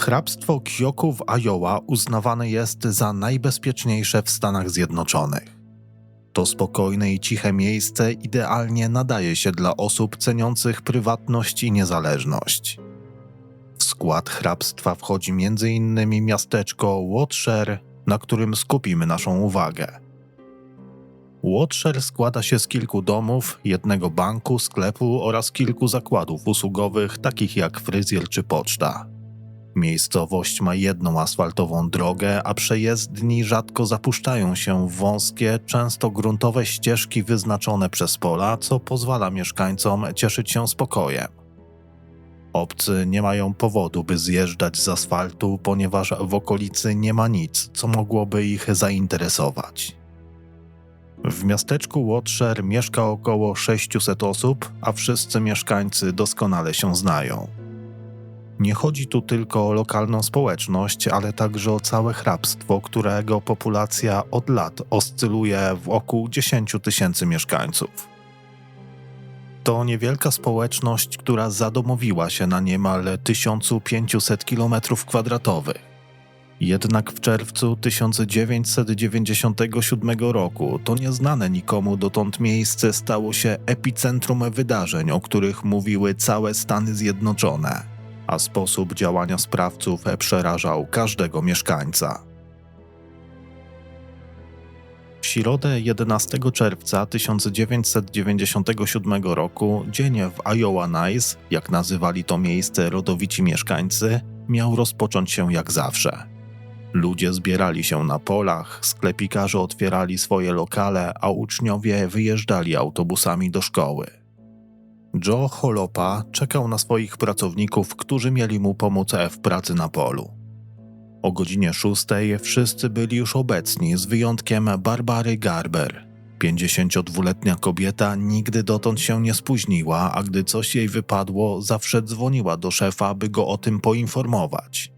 Hrabstwo Kyoku w Iowa uznawane jest za najbezpieczniejsze w Stanach Zjednoczonych. To spokojne i ciche miejsce idealnie nadaje się dla osób ceniących prywatność i niezależność. W skład hrabstwa wchodzi m.in. miasteczko Watshire, na którym skupimy naszą uwagę. Watshire składa się z kilku domów, jednego banku, sklepu oraz kilku zakładów usługowych, takich jak fryzjer czy poczta. Miejscowość ma jedną asfaltową drogę, a przejezdni rzadko zapuszczają się w wąskie, często gruntowe ścieżki wyznaczone przez pola, co pozwala mieszkańcom cieszyć się spokojem. Obcy nie mają powodu, by zjeżdżać z asfaltu, ponieważ w okolicy nie ma nic, co mogłoby ich zainteresować. W miasteczku Watshire mieszka około 600 osób, a wszyscy mieszkańcy doskonale się znają. Nie chodzi tu tylko o lokalną społeczność, ale także o całe hrabstwo, którego populacja od lat oscyluje wokół 10 tysięcy mieszkańców. To niewielka społeczność, która zadomowiła się na niemal 1500 km2. Jednak w czerwcu 1997 roku to nieznane nikomu dotąd miejsce stało się epicentrum wydarzeń, o których mówiły całe Stany Zjednoczone, a sposób działania sprawców przerażał każdego mieszkańca. W środę 11 czerwca 1997 roku dzień w Iowa Nice, jak nazywali to miejsce rodowici mieszkańcy, miał rozpocząć się jak zawsze. Ludzie zbierali się na polach, sklepikarze otwierali swoje lokale, a uczniowie wyjeżdżali autobusami do szkoły. Joe Holopa czekał na swoich pracowników, którzy mieli mu pomóc w pracy na polu. O godzinie 6 wszyscy byli już obecni, z wyjątkiem Barbary Garber. 52-letnia kobieta nigdy dotąd się nie spóźniła, a gdy coś jej wypadło, zawsze dzwoniła do szefa, by go o tym poinformować.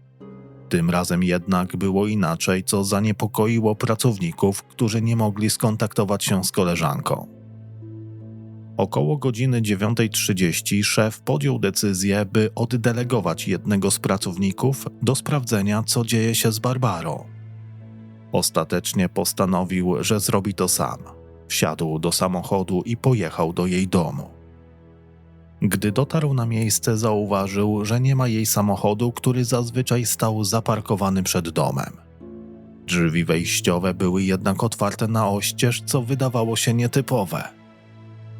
Tym razem jednak było inaczej, co zaniepokoiło pracowników, którzy nie mogli skontaktować się z koleżanką. Około godziny 9.30 szef podjął decyzję, by oddelegować jednego z pracowników do sprawdzenia, co dzieje się z Barbarą. Ostatecznie postanowił, że zrobi to sam. Wsiadł do samochodu i pojechał do jej domu. Gdy dotarł na miejsce, zauważył, że nie ma jej samochodu, który zazwyczaj stał zaparkowany przed domem. Drzwi wejściowe były jednak otwarte na oścież, co wydawało się nietypowe.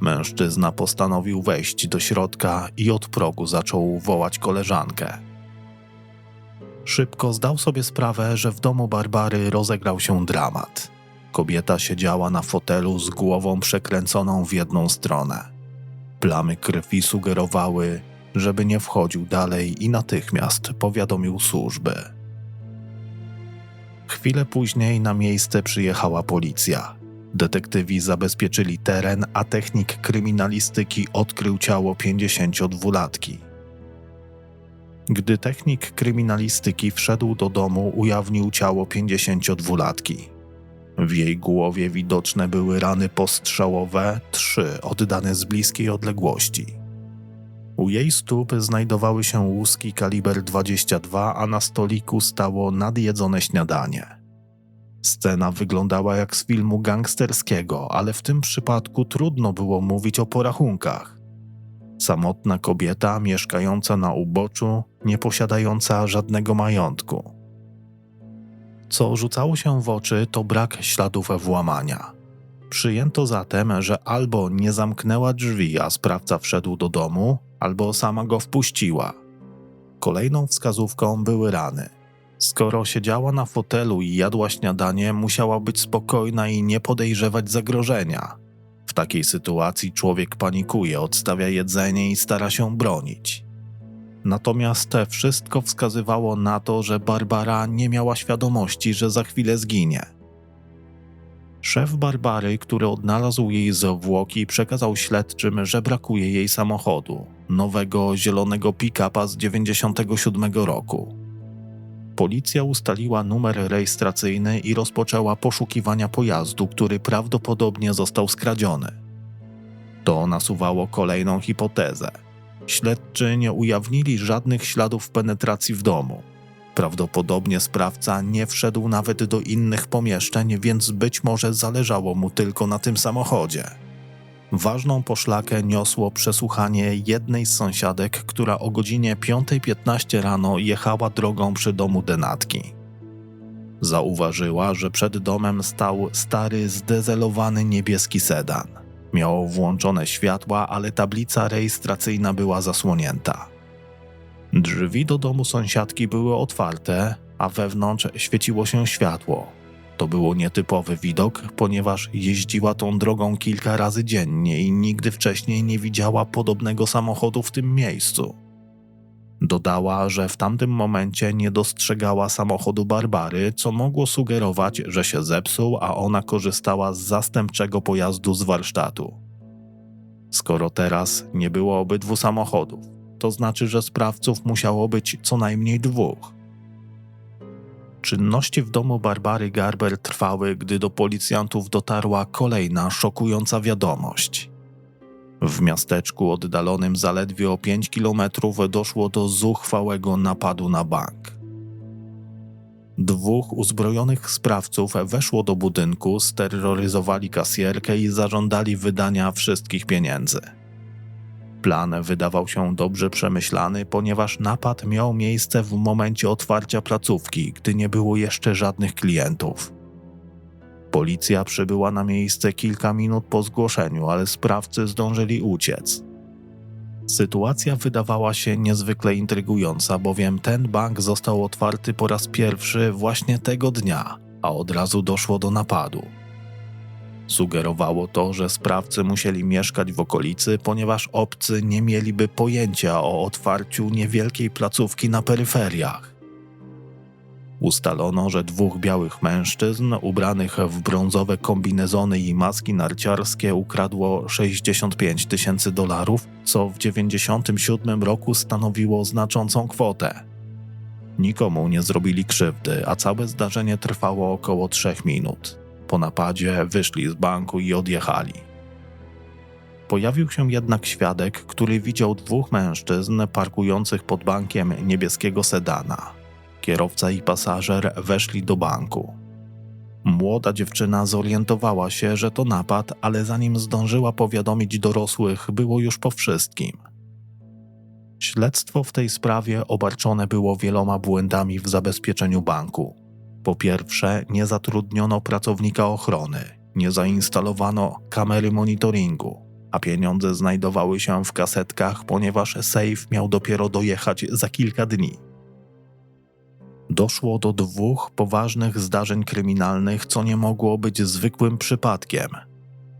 Mężczyzna postanowił wejść do środka i od progu zaczął wołać koleżankę. Szybko zdał sobie sprawę, że w domu Barbary rozegrał się dramat. Kobieta siedziała na fotelu z głową przekręconą w jedną stronę. Plamy krwi sugerowały, żeby nie wchodził dalej i natychmiast powiadomił służby. Chwilę później na miejsce przyjechała policja. Detektywi zabezpieczyli teren, a technik kryminalistyki odkrył ciało 52-latki. Gdy technik kryminalistyki wszedł do domu, ujawnił ciało 52-latki. W jej głowie widoczne były rany postrzałowe, trzy oddane z bliskiej odległości. U jej stóp znajdowały się łuski kaliber 22, a na stoliku stało nadjedzone śniadanie. Scena wyglądała jak z filmu gangsterskiego, ale w tym przypadku trudno było mówić o porachunkach. Samotna kobieta mieszkająca na uboczu, nie posiadająca żadnego majątku. Co rzucało się w oczy, to brak śladów włamania. Przyjęto zatem, że albo nie zamknęła drzwi, a sprawca wszedł do domu, albo sama go wpuściła. Kolejną wskazówką były rany. Skoro siedziała na fotelu i jadła śniadanie, musiała być spokojna i nie podejrzewać zagrożenia. W takiej sytuacji człowiek panikuje, odstawia jedzenie i stara się bronić. Natomiast wszystko wskazywało na to, że Barbara nie miała świadomości, że za chwilę zginie. Szef Barbary, który odnalazł jej zwłoki, przekazał śledczym, że brakuje jej samochodu, nowego zielonego pick-upa z 97 roku. Policja ustaliła numer rejestracyjny i rozpoczęła poszukiwania pojazdu, który prawdopodobnie został skradziony. To nasuwało kolejną hipotezę. Śledczy nie ujawnili żadnych śladów penetracji w domu. Prawdopodobnie sprawca nie wszedł nawet do innych pomieszczeń, więc być może zależało mu tylko na tym samochodzie. Ważną poszlakę niosło przesłuchanie jednej z sąsiadek, która o godzinie 5.15 rano jechała drogą przy domu denatki. Zauważyła, że przed domem stał stary, zdezelowany niebieski sedan. Miał włączone światła, ale tablica rejestracyjna była zasłonięta. Drzwi do domu sąsiadki były otwarte, a wewnątrz świeciło się światło. To było nietypowy widok, ponieważ jeździła tą drogą kilka razy dziennie i nigdy wcześniej nie widziała podobnego samochodu w tym miejscu. Dodała, że w tamtym momencie nie dostrzegała samochodu Barbary, co mogło sugerować, że się zepsuł, a ona korzystała z zastępczego pojazdu z warsztatu. Skoro teraz nie było obydwu samochodów, to znaczy, że sprawców musiało być co najmniej dwóch. Czynności w domu Barbary Garber trwały, gdy do policjantów dotarła kolejna szokująca wiadomość. W miasteczku oddalonym zaledwie o 5 kilometrów doszło do zuchwałego napadu na bank. Dwóch uzbrojonych sprawców weszło do budynku, steroryzowali kasjerkę i zażądali wydania wszystkich pieniędzy. Plan wydawał się dobrze przemyślany, ponieważ napad miał miejsce w momencie otwarcia placówki, gdy nie było jeszcze żadnych klientów. Policja przybyła na miejsce kilka minut po zgłoszeniu, ale sprawcy zdążyli uciec. Sytuacja wydawała się niezwykle intrygująca, bowiem ten bank został otwarty po raz pierwszy właśnie tego dnia, a od razu doszło do napadu. Sugerowało to, że sprawcy musieli mieszkać w okolicy, ponieważ obcy nie mieliby pojęcia o otwarciu niewielkiej placówki na peryferiach. Ustalono, że dwóch białych mężczyzn ubranych w brązowe kombinezony i maski narciarskie ukradło 65 tysięcy dolarów, co w 1997 roku stanowiło znaczącą kwotę. Nikomu nie zrobili krzywdy, a całe zdarzenie trwało około 3 minut. Po napadzie wyszli z banku i odjechali. Pojawił się jednak świadek, który widział dwóch mężczyzn parkujących pod bankiem niebieskiego sedana. Kierowca i pasażer weszli do banku. Młoda dziewczyna zorientowała się, że to napad, ale zanim zdążyła powiadomić dorosłych, było już po wszystkim. Śledztwo w tej sprawie obarczone było wieloma błędami w zabezpieczeniu banku. Po pierwsze, nie zatrudniono pracownika ochrony, nie zainstalowano kamery monitoringu, a pieniądze znajdowały się w kasetkach, ponieważ safe miał dopiero dojechać za kilka dni. Doszło do dwóch poważnych zdarzeń kryminalnych, co nie mogło być zwykłym przypadkiem.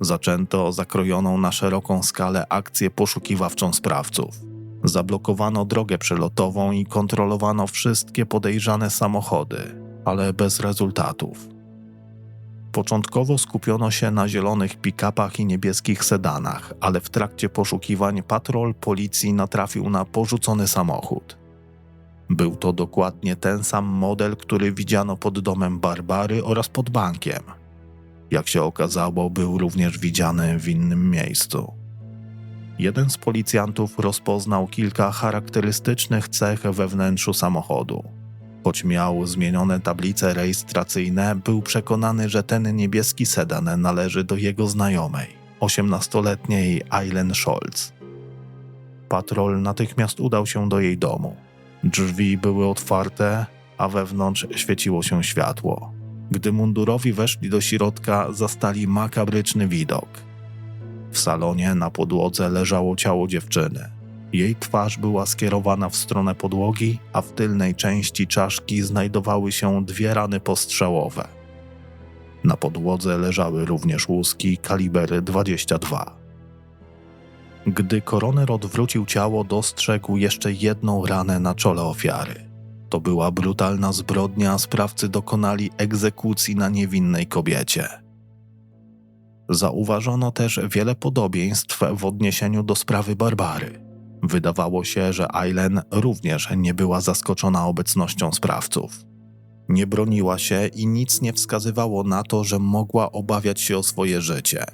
Zaczęto zakrojoną na szeroką skalę akcję poszukiwawczą sprawców. Zablokowano drogę przelotową i kontrolowano wszystkie podejrzane samochody, ale bez rezultatów. Początkowo skupiono się na zielonych pick-upach i niebieskich sedanach, ale w trakcie poszukiwań patrol policji natrafił na porzucony samochód. Był to dokładnie ten sam model, który widziano pod domem Barbary oraz pod bankiem. Jak się okazało, był również widziany w innym miejscu. Jeden z policjantów rozpoznał kilka charakterystycznych cech we wnętrzu samochodu. Choć miał zmienione tablice rejestracyjne, był przekonany, że ten niebieski sedan należy do jego znajomej, 18-letniej Eileen Scholz. Patrol natychmiast udał się do jej domu. Drzwi były otwarte, a wewnątrz świeciło się światło. Gdy mundurowi weszli do środka, zastali makabryczny widok. W salonie na podłodze leżało ciało dziewczyny. Jej twarz była skierowana w stronę podłogi, a w tylnej części czaszki znajdowały się dwie rany postrzałowe. Na podłodze leżały również łuski kalibery 22. Gdy koroner odwrócił ciało, dostrzegł jeszcze jedną ranę na czole ofiary. To była brutalna zbrodnia, a sprawcy dokonali egzekucji na niewinnej kobiecie. Zauważono też wiele podobieństw w odniesieniu do sprawy Barbary. Wydawało się, że Aileen również nie była zaskoczona obecnością sprawców. Nie broniła się i nic nie wskazywało na to, że mogła obawiać się o swoje życie.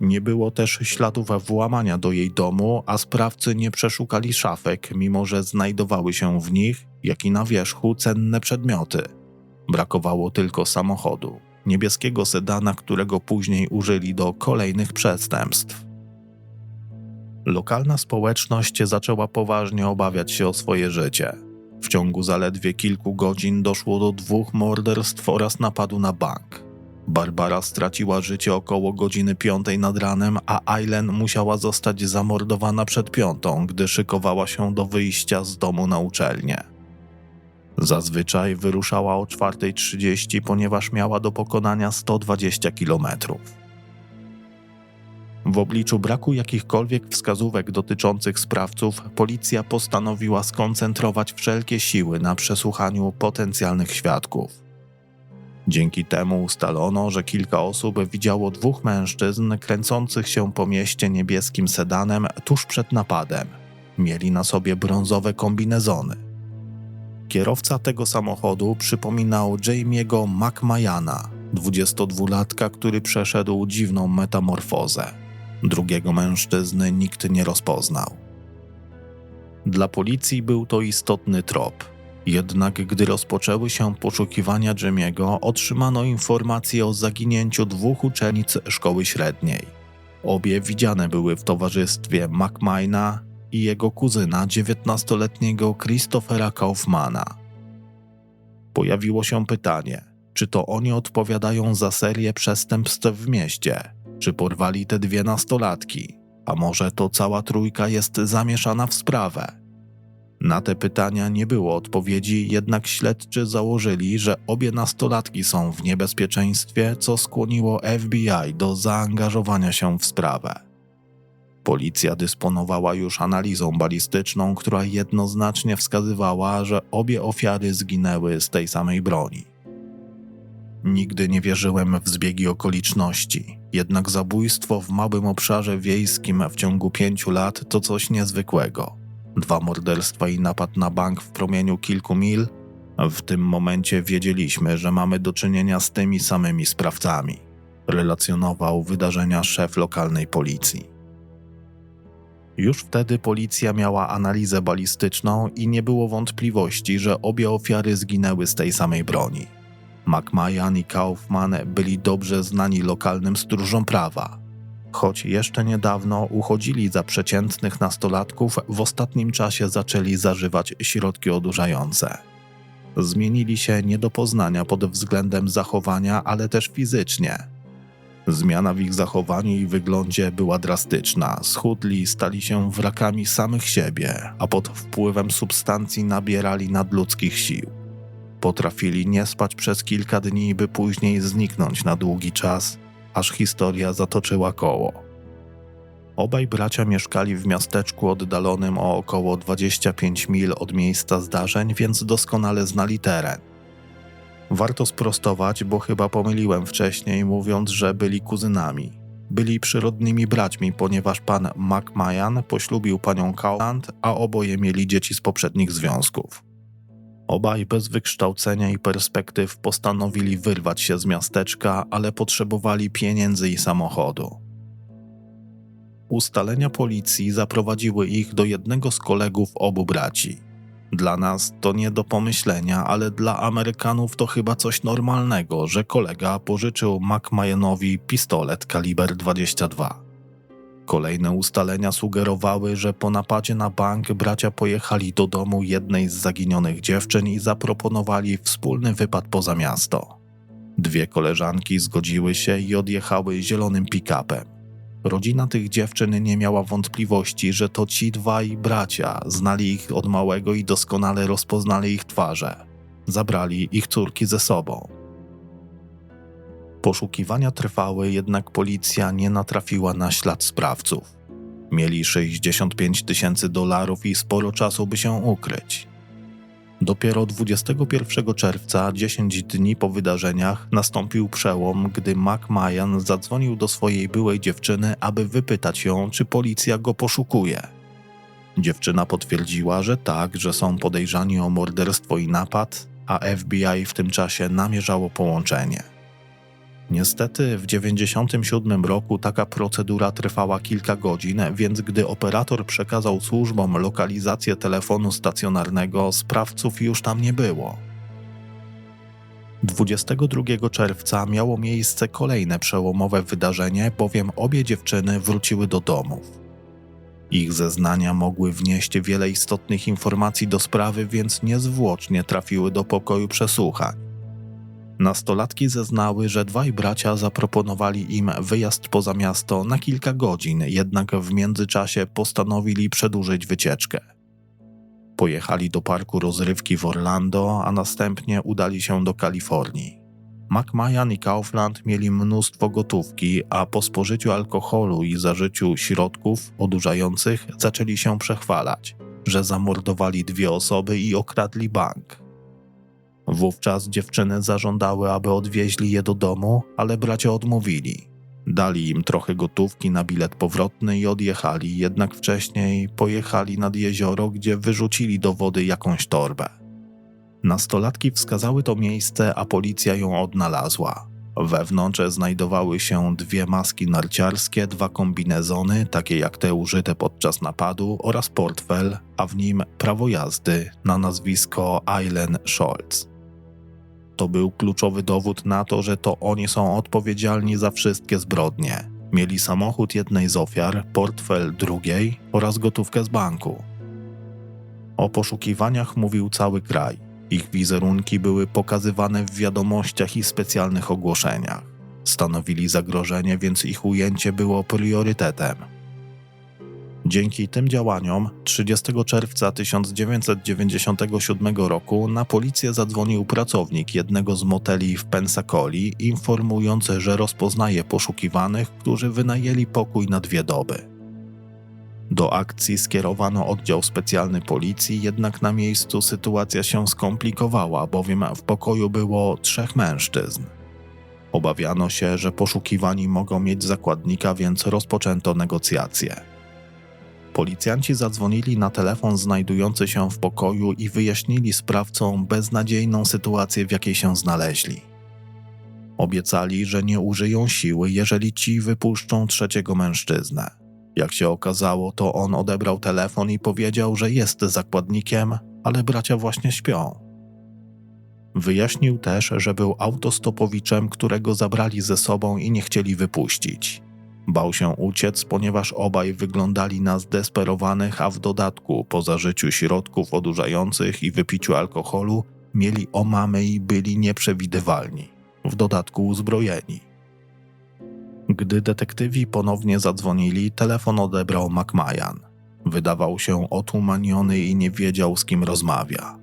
Nie było też śladów włamania do jej domu, a sprawcy nie przeszukali szafek, mimo że znajdowały się w nich, jak i na wierzchu, cenne przedmioty. Brakowało tylko samochodu, niebieskiego sedana, którego później użyli do kolejnych przestępstw. Lokalna społeczność zaczęła poważnie obawiać się o swoje życie. W ciągu zaledwie kilku godzin doszło do dwóch morderstw oraz napadu na bank. Barbara straciła życie około godziny piątej nad ranem, a Aileen musiała zostać zamordowana przed piątą, gdy szykowała się do wyjścia z domu na uczelnię. Zazwyczaj wyruszała o 4.30, ponieważ miała do pokonania 120 kilometrów. W obliczu braku jakichkolwiek wskazówek dotyczących sprawców, policja postanowiła skoncentrować wszelkie siły na przesłuchaniu potencjalnych świadków. Dzięki temu ustalono, że kilka osób widziało dwóch mężczyzn kręcących się po mieście niebieskim sedanem tuż przed napadem. Mieli na sobie brązowe kombinezony. Kierowca tego samochodu przypominał Jamie'ego McMahana, 22-latka, który przeszedł dziwną metamorfozę. Drugiego mężczyzny nikt nie rozpoznał. Dla policji był to istotny trop. Jednak gdy rozpoczęły się poszukiwania Jimmy'ego, otrzymano informację o zaginięciu dwóch uczennic szkoły średniej. Obie widziane były w towarzystwie McMahona i jego kuzyna, 19-letniego Christophera Kaufmana. Pojawiło się pytanie, czy to oni odpowiadają za serię przestępstw w mieście, czy porwali te dwie nastolatki, a może to cała trójka jest zamieszana w sprawę. Na te pytania nie było odpowiedzi, jednak śledczy założyli, że obie nastolatki są w niebezpieczeństwie, co skłoniło FBI do zaangażowania się w sprawę. Policja dysponowała już analizą balistyczną, która jednoznacznie wskazywała, że obie ofiary zginęły z tej samej broni. Nigdy nie wierzyłem w zbiegi okoliczności, jednak zabójstwo w małym obszarze wiejskim w ciągu pięciu lat to coś niezwykłego. Dwa morderstwa i napad na bank w promieniu kilku mil. W tym momencie wiedzieliśmy, że mamy do czynienia z tymi samymi sprawcami. Relacjonował wydarzenia szef lokalnej policji. Już wtedy policja miała analizę balistyczną i nie było wątpliwości, że obie ofiary zginęły z tej samej broni. McMahon i Kaufman byli dobrze znani lokalnym stróżom prawa. Choć jeszcze niedawno uchodzili za przeciętnych nastolatków, w ostatnim czasie zaczęli zażywać środki odurzające. Zmienili się nie do poznania pod względem zachowania, ale też fizycznie. Zmiana w ich zachowaniu i wyglądzie była drastyczna. Schudli, stali się wrakami samych siebie, a pod wpływem substancji nabierali nadludzkich sił. Potrafili nie spać przez kilka dni, by później zniknąć na długi czas, aż historia zatoczyła koło. Obaj bracia mieszkali w miasteczku oddalonym o około 25 mil od miejsca zdarzeń, więc doskonale znali teren. Warto sprostować, bo chyba pomyliłem wcześniej, mówiąc, że byli kuzynami. Byli przyrodnimi braćmi, ponieważ pan McMahon poślubił panią Cowland, a oboje mieli dzieci z poprzednich związków. Obaj bez wykształcenia i perspektyw postanowili wyrwać się z miasteczka, ale potrzebowali pieniędzy i samochodu. Ustalenia policji zaprowadziły ich do jednego z kolegów obu braci. Dla nas to nie do pomyślenia, ale dla Amerykanów to chyba coś normalnego, że kolega pożyczył McMahonowi pistolet kaliber 22. Kolejne ustalenia sugerowały, że po napadzie na bank bracia pojechali do domu jednej z zaginionych dziewczyn i zaproponowali wspólny wypad poza miasto. Dwie koleżanki zgodziły się i odjechały zielonym pick-upem. Rodzina tych dziewczyn nie miała wątpliwości, że to ci dwaj bracia, znali ich od małego i doskonale rozpoznali ich twarze. Zabrali ich córki ze sobą. Poszukiwania trwały, jednak policja nie natrafiła na ślad sprawców. Mieli 65 tysięcy dolarów i sporo czasu, by się ukryć. Dopiero 21 czerwca, 10 dni po wydarzeniach, nastąpił przełom, gdy McMahon zadzwonił do swojej byłej dziewczyny, aby wypytać ją, czy policja go poszukuje. Dziewczyna potwierdziła, że tak, że są podejrzani o morderstwo i napad, a FBI w tym czasie namierzało połączenie. Niestety w 1997 roku taka procedura trwała kilka godzin, więc gdy operator przekazał służbom lokalizację telefonu stacjonarnego, sprawców już tam nie było. 22 czerwca miało miejsce kolejne przełomowe wydarzenie, bowiem obie dziewczyny wróciły do domów. Ich zeznania mogły wnieść wiele istotnych informacji do sprawy, więc niezwłocznie trafiły do pokoju przesłuchań. Nastolatki zeznały, że dwaj bracia zaproponowali im wyjazd poza miasto na kilka godzin, jednak w międzyczasie postanowili przedłużyć wycieczkę. Pojechali do parku rozrywki w Orlando, a następnie udali się do Kalifornii. McMahon i Kaufland mieli mnóstwo gotówki, a po spożyciu alkoholu i zażyciu środków odurzających zaczęli się przechwalać, że zamordowali dwie osoby i okradli bank. Wówczas dziewczyny zażądały, aby odwieźli je do domu, ale bracia odmówili. Dali im trochę gotówki na bilet powrotny i odjechali, jednak wcześniej pojechali nad jezioro, gdzie wyrzucili do wody jakąś torbę. Nastolatki wskazały to miejsce, a policja ją odnalazła. Wewnątrz znajdowały się dwie maski narciarskie, dwa kombinezony, takie jak te użyte podczas napadu, oraz portfel, a w nim prawo jazdy na nazwisko Eileen Scholz. To był kluczowy dowód na to, że to oni są odpowiedzialni za wszystkie zbrodnie. Mieli samochód jednej z ofiar, portfel drugiej oraz gotówkę z banku. O poszukiwaniach mówił cały kraj. Ich wizerunki były pokazywane w wiadomościach i specjalnych ogłoszeniach. Stanowili zagrożenie, więc ich ujęcie było priorytetem. Dzięki tym działaniom 30 czerwca 1997 roku na policję zadzwonił pracownik jednego z moteli w Pensacoli, informując, że rozpoznaje poszukiwanych, którzy wynajęli pokój na dwie doby. Do akcji skierowano oddział specjalny policji, jednak na miejscu sytuacja się skomplikowała, bowiem w pokoju było trzech mężczyzn. Obawiano się, że poszukiwani mogą mieć zakładnika, więc rozpoczęto negocjacje. Policjanci zadzwonili na telefon znajdujący się w pokoju i wyjaśnili sprawcom beznadziejną sytuację, w jakiej się znaleźli. Obiecali, że nie użyją siły, jeżeli ci wypuszczą trzeciego mężczyznę. Jak się okazało, to on odebrał telefon i powiedział, że jest zakładnikiem, ale bracia właśnie śpią. Wyjaśnił też, że był autostopowiczem, którego zabrali ze sobą i nie chcieli wypuścić. Bał się uciec, ponieważ obaj wyglądali na zdesperowanych, a w dodatku, po zażyciu środków odurzających i wypiciu alkoholu, mieli omamy i byli nieprzewidywalni, w dodatku uzbrojeni. Gdy detektywi ponownie zadzwonili, telefon odebrał McMahon. Wydawał się otumaniony i nie wiedział, z kim rozmawia.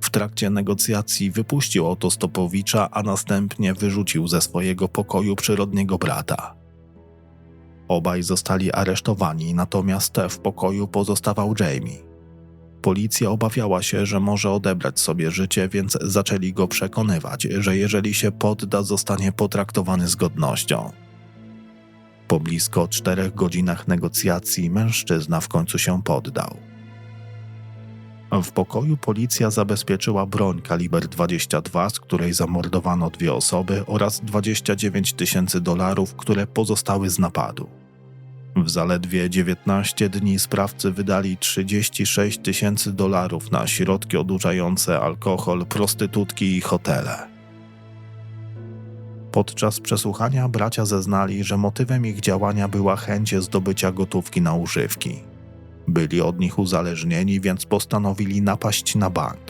W trakcie negocjacji wypuścił autostopowicza, a następnie wyrzucił ze swojego pokoju przyrodniego brata. Obaj zostali aresztowani, natomiast w pokoju pozostawał Jamie. Policja obawiała się, że może odebrać sobie życie, więc zaczęli go przekonywać, że jeżeli się podda, zostanie potraktowany z godnością. Po blisko czterech godzinach negocjacji mężczyzna w końcu się poddał. W pokoju policja zabezpieczyła broń kaliber 22, z której zamordowano dwie osoby oraz 29 tysięcy dolarów, które pozostały z napadu. W zaledwie 19 dni sprawcy wydali 36 tysięcy dolarów na środki odurzające, alkohol, prostytutki i hotele. Podczas przesłuchania bracia zeznali, że motywem ich działania była chęć zdobycia gotówki na używki. Byli od nich uzależnieni, więc postanowili napaść na bank.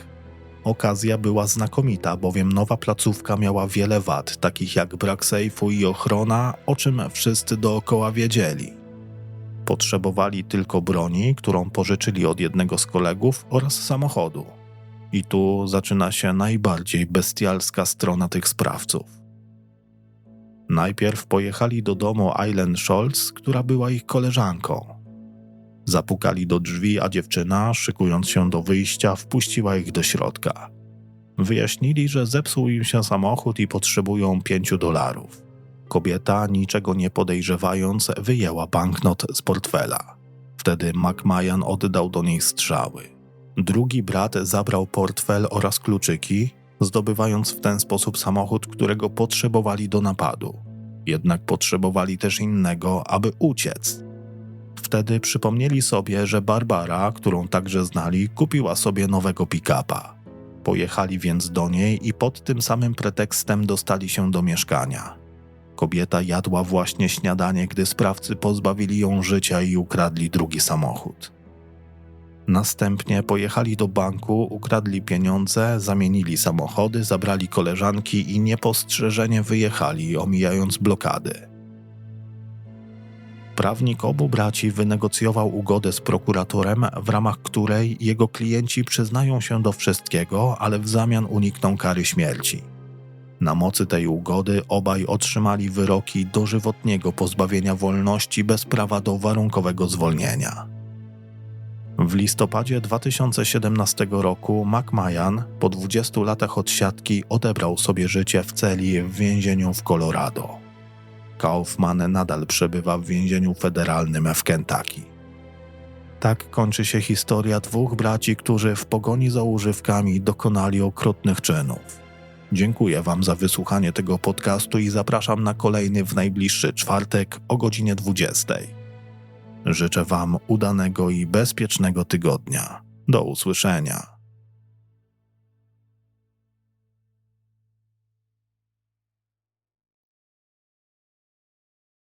Okazja była znakomita, bowiem nowa placówka miała wiele wad, takich jak brak sejfu i ochrona, o czym wszyscy dookoła wiedzieli. Potrzebowali tylko broni, którą pożyczyli od jednego z kolegów oraz samochodu. I tu zaczyna się najbardziej bestialska strona tych sprawców. Najpierw pojechali do domu Eileen Scholz, która była ich koleżanką. Zapukali do drzwi, a dziewczyna, szykując się do wyjścia, wpuściła ich do środka. Wyjaśnili, że zepsuł im się samochód i potrzebują pięciu dolarów. Kobieta, niczego nie podejrzewając, wyjęła banknot z portfela. Wtedy McMahon oddał do niej strzały. Drugi brat zabrał portfel oraz kluczyki, zdobywając w ten sposób samochód, którego potrzebowali do napadu. Jednak potrzebowali też innego, aby uciec. Wtedy przypomnieli sobie, że Barbara, którą także znali, kupiła sobie nowego pick-upa. Pojechali więc do niej i pod tym samym pretekstem dostali się do mieszkania. Kobieta jadła właśnie śniadanie, gdy sprawcy pozbawili ją życia i ukradli drugi samochód. Następnie pojechali do banku, ukradli pieniądze, zamienili samochody, zabrali koleżanki i niepostrzeżenie wyjechali, omijając blokady. Prawnik obu braci wynegocjował ugodę z prokuratorem, w ramach której jego klienci przyznają się do wszystkiego, ale w zamian unikną kary śmierci. Na mocy tej ugody obaj otrzymali wyroki dożywotniego pozbawienia wolności bez prawa do warunkowego zwolnienia. W listopadzie 2017 roku McMahon po 20 latach odsiadki odebrał sobie życie w celi w więzieniu w Colorado. Kaufman nadal przebywa w więzieniu federalnym w Kentucky. Tak kończy się historia dwóch braci, którzy w pogoni za używkami dokonali okrutnych czynów. Dziękuję Wam za wysłuchanie tego podcastu i zapraszam na kolejny w najbliższy czwartek o godzinie 20. Życzę Wam udanego i bezpiecznego tygodnia. Do usłyszenia.